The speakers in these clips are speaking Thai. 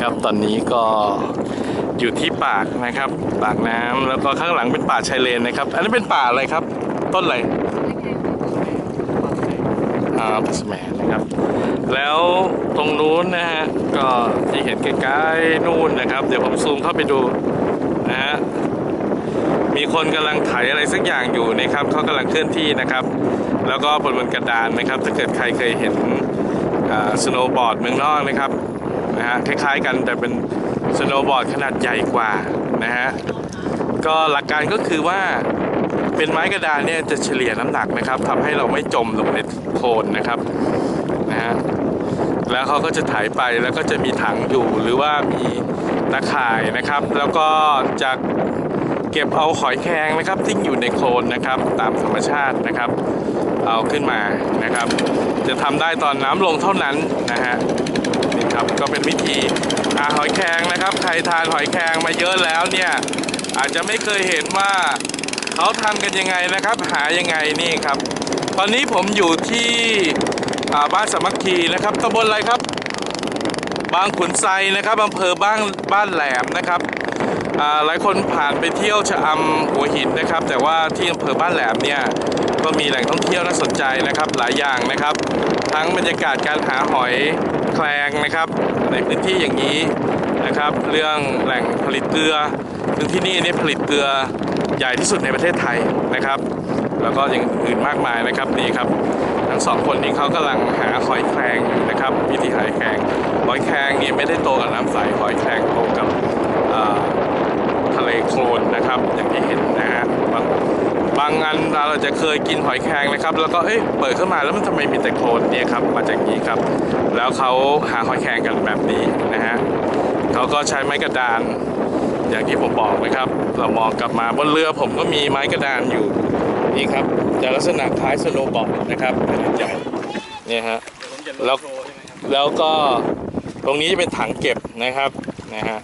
นะครับ ตอนนี้ก็อยู่ที่ปากนะครับ ปากน้ำแล้วก็ข้างหลังเป็นป่าชายเลนนะครับ อันนี้เป็นป่าอะไรครับ ต้นอะไรอ่าปัสแมนนะครับ แล้วตรงนู้นนะฮะก็ที่เห็นใกล้ๆนู่นนะครับ เดี๋ยวผมซูมเข้าไปดูนะฮะมีคนกำลังไถอะไรสักอย่างอยู่นะครับเขากำลังเคลื่อนที่นะครับ แล้วก็บนบนกระดานนะครับ ถ้าเกิดใครเคยเห็นสโนว์บอร์ดเมืองนอกนะครับ นะฮะคล้ายๆกันแต่เป็นสโนว์บอร์ดขนาดใหญ่กว่านะฮะก็หลักการก็คือว่าเป็นไม้กระดานเนี่ยจะเฉลี่ยน้ำหนักนะครับทำให้เราไม่จมลงในโคลนนะครับนะฮะแล้วเขาก็จะถ่ายไปแล้วก็จะมีถังอยู่หรือว่ามีตะข่ายนะครับ แล้วก็จะเก็บเอาหอยแครงนะครับที่อยู่ในโคลนนะครับ ตามธรรมชาตินะครับ เอาขึ้นมานะครับ จะทำได้ตอนน้ำลงเท่านั้นนะฮะ นี่ครับ ก็เป็นวิธีหาหอยแครงนะครับ ใครทานหอยแครงมาเยอะแล้วเนี่ยอาจจะไม่เคยเห็นว่าเขาทำกันยังไงนะครับ หายังไงนี่ครับ ตอนนี้ผมอยู่ที่บ้านสมัคคีนะครับตำบลอะไรครับ บางขุนไซนะครับอำเภอบ้านบ้านแหลมนะครับหลายคนผ่านไปเที่ยวชะอำหัวหินนะครับ แต่ว่าที่อำเภอบ้านแหลมเนี่ยก็มีแหล่งท่องเที่ยวน่าสนใจนะครับหลายอย่างนะครับ ทั้งบรรยากาศการหาหอยแครงนะครับ ในพื้นที่อย่างนี้นะครับ เรื่องแหล่งผลิตเกลือซึ่งที่นี่นี่ผลิตเกลือใหญ่ที่สุดในประเทศไทยนะครับ แล้วก็อย่างอื่นมากมายนะครับนี่ครับ ทั้งสองคนนี้เขากำลังหาหอยแครงนะครับวิธีหอยแครงหอยแครงนี่ไม่ได้โตกับน้ำใสหอยแครงโตกับทะเลโคลนนะครับ อย่างที่เห็นนะฮะบางบางอันเราจะเคยกินหอยแครงนะครับ แล้วก็เอ๊ะเปิดขึ้นมาแล้วมันทำไมมีแต่โคลนเนี่ยครับมาจากนี้ครับ แล้วเขาหาหอยแครงกันแบบนี้นะฮะเขาก็ใช้ไม้กระดานอย่างที่ผมบอกนะครับ เรามองกลับมาบนเรือผมก็มีไม้กระดานอยู่ นี่ครับจะลักษณะคล้ายสโนว์บอร์ดนะครับขนาดใหญ่เนี่ยฮะแล้วแล้วก็ตรงนี้จะเป็นถังเก็บนะครับนะฮะ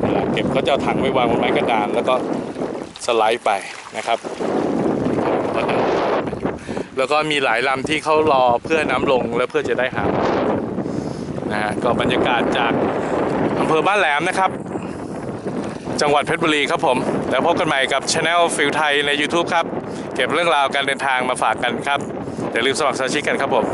เวลาเก็บก็จะเอาถังไปวางบนไม้กระดาน แล้วก็สไลด์ไปนะครับ แล้วก็มีหลายลำที่เขารอเพื่อน้ำลงและเพื่อจะได้หานะฮะก็บรรยากาศจากอำเภอบ้านแหลมนะครับ จังหวัดเพชรบุรีครับผม แล้วพบกันใหม่กับช anel ฟิลไทยใน YouTube ครับ เก็บเรื่องราวการเดินทางมาฝากกันครับอย่าลืมสมัครสมาชิกกันครับผม